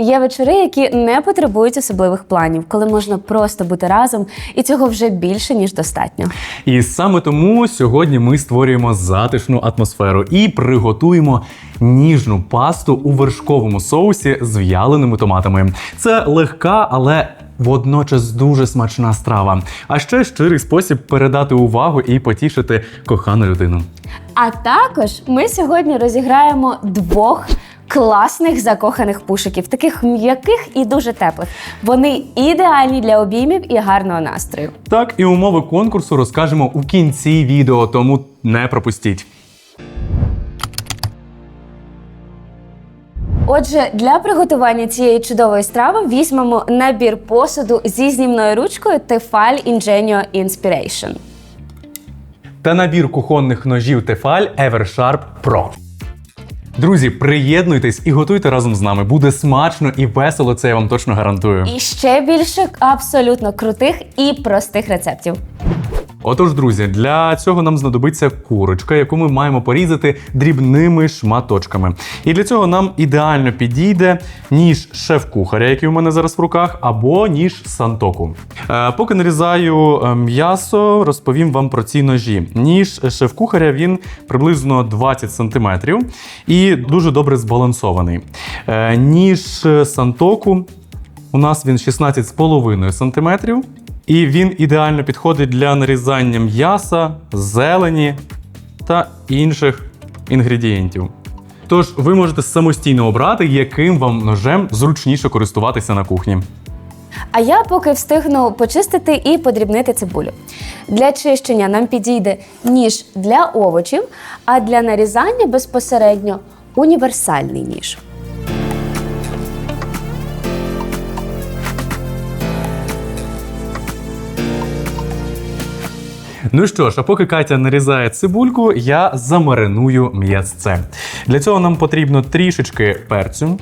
Є вечори, які не потребують особливих планів, коли можна просто бути разом, і цього вже більше ніж достатньо. І саме тому сьогодні ми створюємо затишну атмосферу і приготуємо ніжну пасту у вершковому соусі з в'яленими томатами. Це легка, але водночас дуже смачна страва. А ще щирий спосіб передати увагу і потішити кохану людину. А також ми сьогодні розіграємо двох. Класних закоханих пушиків, таких м'яких і дуже теплих. Вони ідеальні для обіймів і гарного настрою. Так, і умови конкурсу розкажемо у кінці відео, тому не пропустіть. Отже, для приготування цієї чудової страви візьмемо набір посуду зі знімною ручкою Tefal Ingenio Inspiration. та набір кухонних ножів Tefal Eversharp Pro. Друзі, приєднуйтесь і готуйте разом з нами. Буде смачно і весело, це я вам точно гарантую. І ще більше абсолютно крутих і простих рецептів. Отож, друзі, для цього нам знадобиться курочка, яку ми маємо порізати дрібними шматочками. І для цього нам ідеально підійде ніж шеф-кухаря, який у мене зараз в руках, або ніж сантоку. Е, поки нарізаю е, м'ясо, розповім вам про ці ножі. Ніж шеф-кухаря він приблизно 20 см і дуже добре збалансований. Е, ніж сантоку у нас він 16,5 см. І він ідеально підходить для нарізання м'яса, зелені та інших інгредієнтів. Тож ви можете самостійно обрати, яким вам ножем зручніше користуватися на кухні. А я поки встигну почистити і подрібнити цибулю. Для чищення нам підійде ніж для овочів, а для нарізання безпосередньо універсальний ніж. Ну що ж, а поки Катя нарізає цибульку, я замариную м'ясце. Для цього нам потрібно трішечки перцю,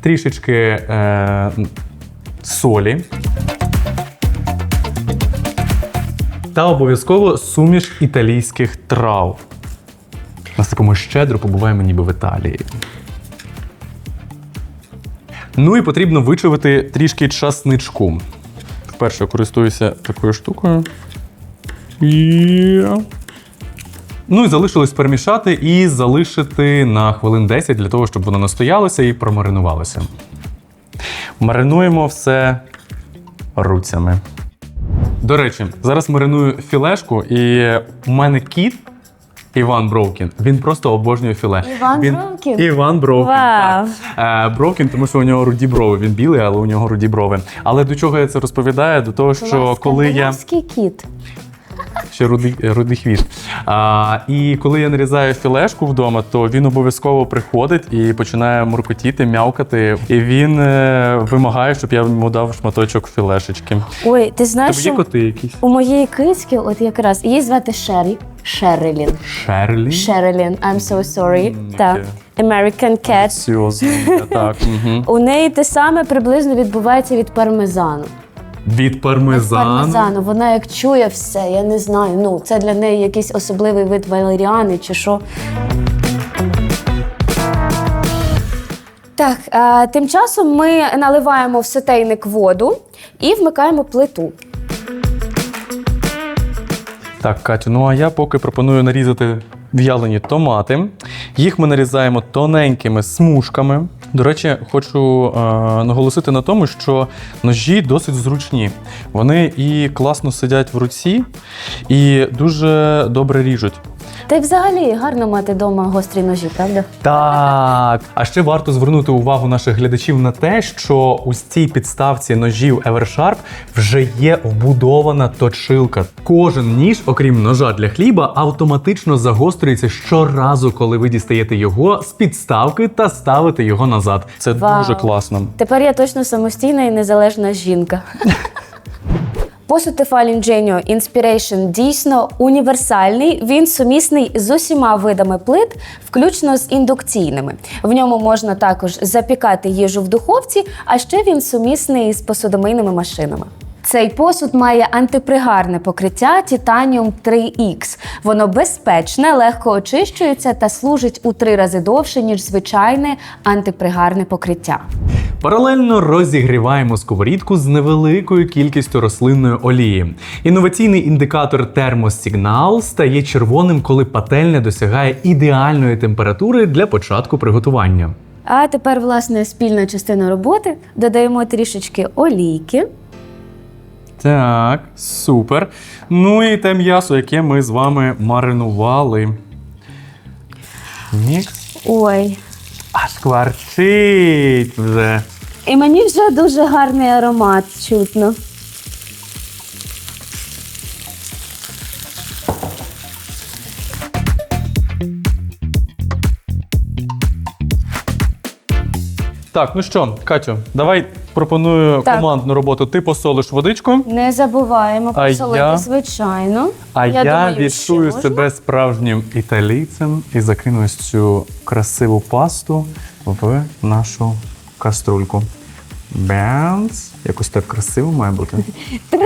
трішечки е, солі. Та обов'язково суміш італійських трав. Насипимо щедро, побуваємо ніби в Італії. Ну і потрібно вичавити трішки часничку. Вперше користуюся такою штукою. І... Ну і залишилось перемішати і залишити на хвилин 10 для того, щоб воно настоялося і промаринувалося. Маринуємо все руцями. До речі, зараз мариную філешку, і у мене кіт Іван Бровкін. Він просто обожнює філе. Іван він... Бровкін? Іван Бровкін. Вау. Так. Е, Бровкін, тому що у нього руді брови. Він білий, але у нього руді брови. Але до чого я це розповідаю? До того, що коли я кіт. Ще рудий, рудий хвіст. А, і коли я нарізаю філешку вдома, то він обов'язково приходить і починає муркотіти, м'явкати. І він е, вимагає, щоб я йому дав шматочок філешечки. Ой, ти знаєш, Тобі є що коти якісь? у моєї кицьки, от якраз її звати Шері. Шерилін. Шерлі? Шерилін, I'm so sorry. М, Так. яке? American Cat. Серйозно, так. Угу. У неї те саме приблизно відбувається від пармезану. Від Від пармезану. пармезану. Вона як чує все, я не знаю. Ну, це для неї якийсь особливий вид валеріани чи що. Так, а, тим часом ми наливаємо в сотейник воду і вмикаємо плиту. Так, Катю, ну а я поки пропоную нарізати в'ялені томати. Їх ми нарізаємо тоненькими смужками. До речі, хочу е, наголосити на тому, що ножі досить зручні. Вони і класно сидять в руці, і дуже добре ріжуть. Та й взагалі гарно мати вдома гострі ножі, правда? Так, а ще варто звернути увагу наших глядачів на те, що у цій підставці ножів Eversharp вже є вбудована точилка. Кожен ніж, окрім ножа для хліба, автоматично загострюється щоразу, коли ви дістаєте його з підставки та ставите його назад. Це Вау. дуже класно. Тепер я точно самостійна і незалежна жінка. Посуд Tefal Ingenio Inspiration дійсно універсальний. Він сумісний з усіма видами плит, включно з індукційними. В ньому можна також запікати їжу в духовці, а ще він сумісний з посудомийними машинами. Цей посуд має антипригарне покриття Titanium 3X. Воно безпечне, легко очищується та служить у три рази довше, ніж звичайне антипригарне покриття. Паралельно розігріваємо сковорідку з невеликою кількістю рослинної олії. Інноваційний індикатор термосигнал стає червоним, коли пательня досягає ідеальної температури для початку приготування. А тепер, власне, спільна частина роботи. Додаємо трішечки олійки. Так, супер. Ну і те м'ясо, яке ми з вами маринували. Мікс. Ой. Аж кварчить вже. І мені вже дуже гарний аромат чутно. Так, ну що, Катю, давай пропоную Так. командну роботу. Ти посолиш водичку, Не забуваємо А посолити, я- звичайно. а я, думаю, відчую можна. себе справжнім італійцем і закину ось цю красиву пасту в нашу каструльку. Бенц. Якось так красиво має бути.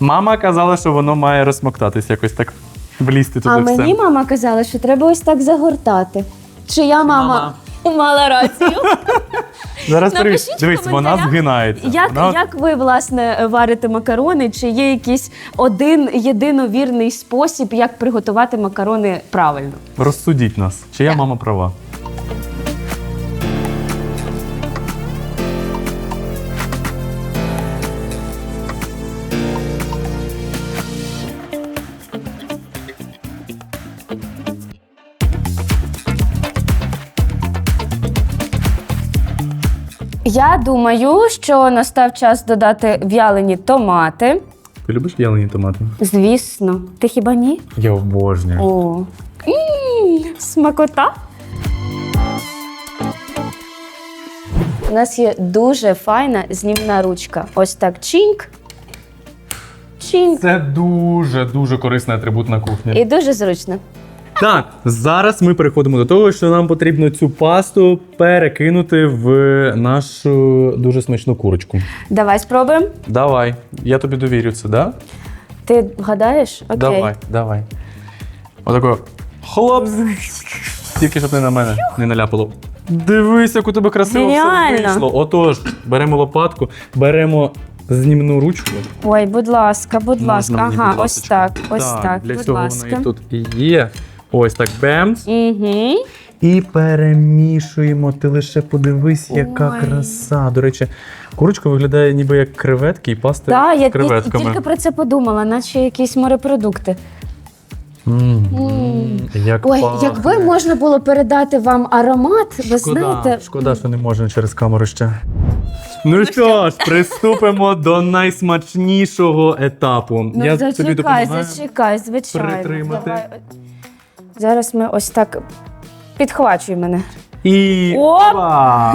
Мама казала, що воно має розсмоктатись, якось так влізти туди А все. мені мама казала, що треба ось так загортати. Чи я мама, мала рацію? Зараз Напишіть в Дивись, вона коментарях, згинається. Як, Вона- як ви власне варите макарони? Чи є якийсь один єдиновірний спосіб, як приготувати макарони правильно? Розсудіть нас, чия мама права. Я думаю, що настав час додати в'ялені томати. Ти любиш в'ялені томати? Звісно, ти хіба ні? Я обожнюю. О, М, смакота. У нас є дуже файна знімна ручка. Ось так чинк. Чинк. Це дуже дуже корисний атрибут на кухні. І дуже зручно. Так, зараз ми переходимо до того, що нам потрібно цю пасту перекинути в нашу дуже смачну курочку. Давай спробуємо. Давай, я тобі довірю це, да? Ти вгадаєш? Окей. Давай, давай. Отако. Хлоп! Тільки щоб не на мене не наляпало. Дивись, як у тебе красиво Геніально. все вийшло. Отож, беремо лопатку, беремо знімну ручку. Ой, будь ласка, будь Можна ласка. мені, Ага, будь ось ласочка? так. Ось так. Для будь цього ласка. вона і тут і є. Ось так бемс. Угу. І перемішуємо. Ти лише подивись, яка Ой. краса. До речі, курочка виглядає ніби як креветки і паста Так, з я, креветками. тільки про це подумала, наче якісь морепродукти. М, М. Як Ой, пахне. якби можна було передати вам аромат, ви Шкода, знаєте. шкода, що не можна через камеру ще. Ну що ж, приступимо до найсмачнішого етапу. Ну, Я тобі зачекай, допомагаю. зачекай, звичайно. перетримати. Давай. Зараз ми ось так підхвачуй мене. І Оп! Опа!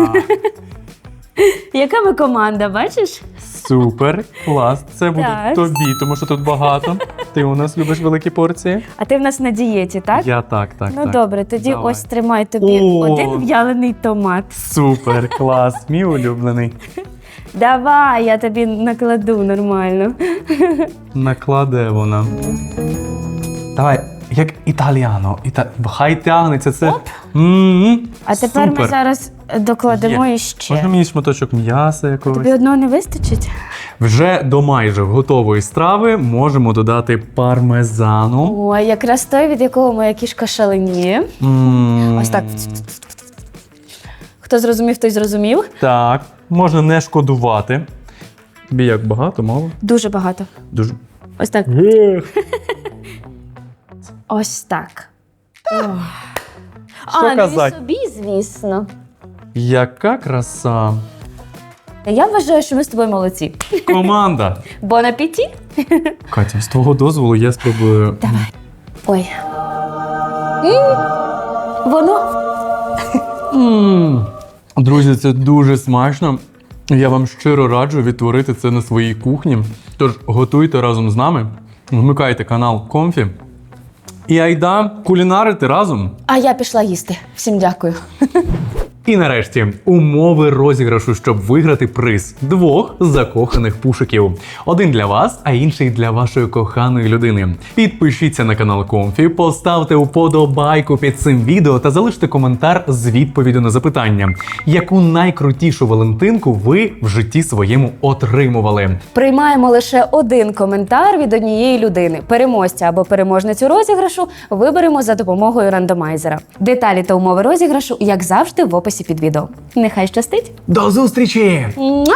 Яка ми команда, бачиш? Супер, клас. Це буде Так. тобі, тому що тут багато. Ти у нас любиш великі порції. А ти в нас на дієті, так? Я так, так. ну так. добре, тоді Давай. ось тримай тобі О! один в'ялений томат. Супер, клас, мій улюблений. Давай, я тобі накладу нормально. Накладе вона. Давай, як італіано. Іта... Хай тягнеться це. М-м. А тепер Супер. ми зараз докладемо Є. іще. Можна мені шматочок м'яса якогось? Тобі одного не вистачить? Вже до майже готової страви можемо додати пармезану. Ой, якраз той, від якого моя кішка шаленіє. М, Ось так. Хто зрозумів, той зрозумів. Так, можна не шкодувати. Тобі як багато, мало? Дуже багато. Дуже. Ось так. Ех. Ось так. Що а, казать? не собі, звісно. Яка краса. Я вважаю, що ми з тобою молодці. Команда. Бон апеті? Катя, з твого дозволу я спробую. Давай. Ой. М, Воно. М. Друзі, це дуже смачно. Я вам щиро раджу відтворити це на своїй кухні. Тож готуйте разом з нами, вмикайте канал Комфі. І айда кулінарити разом. А я пішла їсти. Всім дякую. І нарешті умови розіграшу, щоб виграти приз двох закоханих пушиків. Один для вас, а інший для вашої коханої людини. Підпишіться на канал Комфі, поставте уподобайку під цим відео та залиште коментар з відповіддю на запитання, яку найкрутішу Валентинку ви в житті своєму отримували. Приймаємо лише один коментар від однієї людини. Переможця або переможницю розіграшу виберемо за допомогою рандомайзера. Деталі та умови розіграшу, як завжди, в описі під відео. Нехай щастить! До зустрічі! Муа!